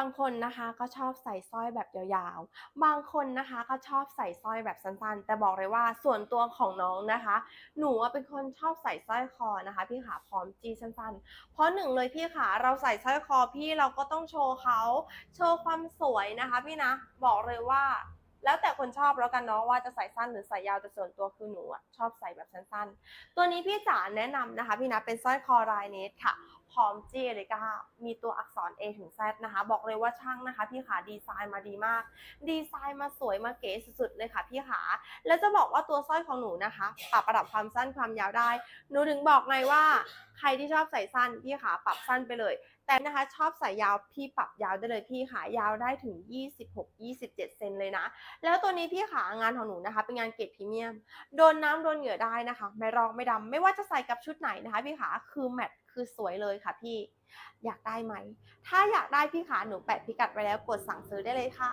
บางคนนะคะก็ชอบใส่สร้อยแบบยาวๆ บางคนนะคะก็ชอบใส่สร้อยแบบสั้นๆ แต่บอกเลยว่าส่วนตัวของน้องนะคะ หนูเป็นคนชอบใส่สร้อยคอนะคะ พี่ขาพร้อมจีสั้นๆ เพราะหนึ่งเลยพี่ขาเราใส่สร้อยคอพี่เราก็ต้องโชว์เขาโชว์ความสวยนะคะพี่นะบอกเลยว่าแล้วแต่คนชอบแล้วกันเนาะว่าจะใส่สั้นหรือใส่ยาวแต่ส่วนตัวคือหนูอะชอบใส่แบบสั้นๆ ตัวนี้พี่จ๋าแนะนำนะคะ พี่นะเป็นสร้อยคอลายเนสค่ะ พร้อมเจเลยก็มีตัวอักษร A ถึง Z นะคะ บอกเลยว่าช่างนะคะ พี่ขาดีไซน์มาดีมาก ดีไซน์มาสวยมาเก๋สุดๆเลยค่ะพี่ขาแล้วจะบอกว่าตัวสร้อยของหนูนะคะปรับระดับความสั้นความยาวได้ หนูถึงบอกไงว่า ใครที่ชอบใส่สั้นพี่ขาปรับสั้นไปเลย แต่นะคะชอบใส่ยาวพี่ปรับยาวได้เลยพี่ขายาวได้ถึง 26-27 เซนเลยนะ แล้วตัวนี้พี่ขางานของหนูนะคะ เป็นงานเกรดพรีเมียม โดนน้ำโดนเหงื่อได้นะคะ ไม่รอกไม่ดำไม่ว่าจะใส่กับชุดไหนนะคะ พี่ขาคือแมทคือสวยเลยค่ะพี่อยากได้ไหม ถ้าอยากได้พี่ขาหนูแปะพิกัดไว้แล้วกดสั่งซื้อได้เลยค่ะ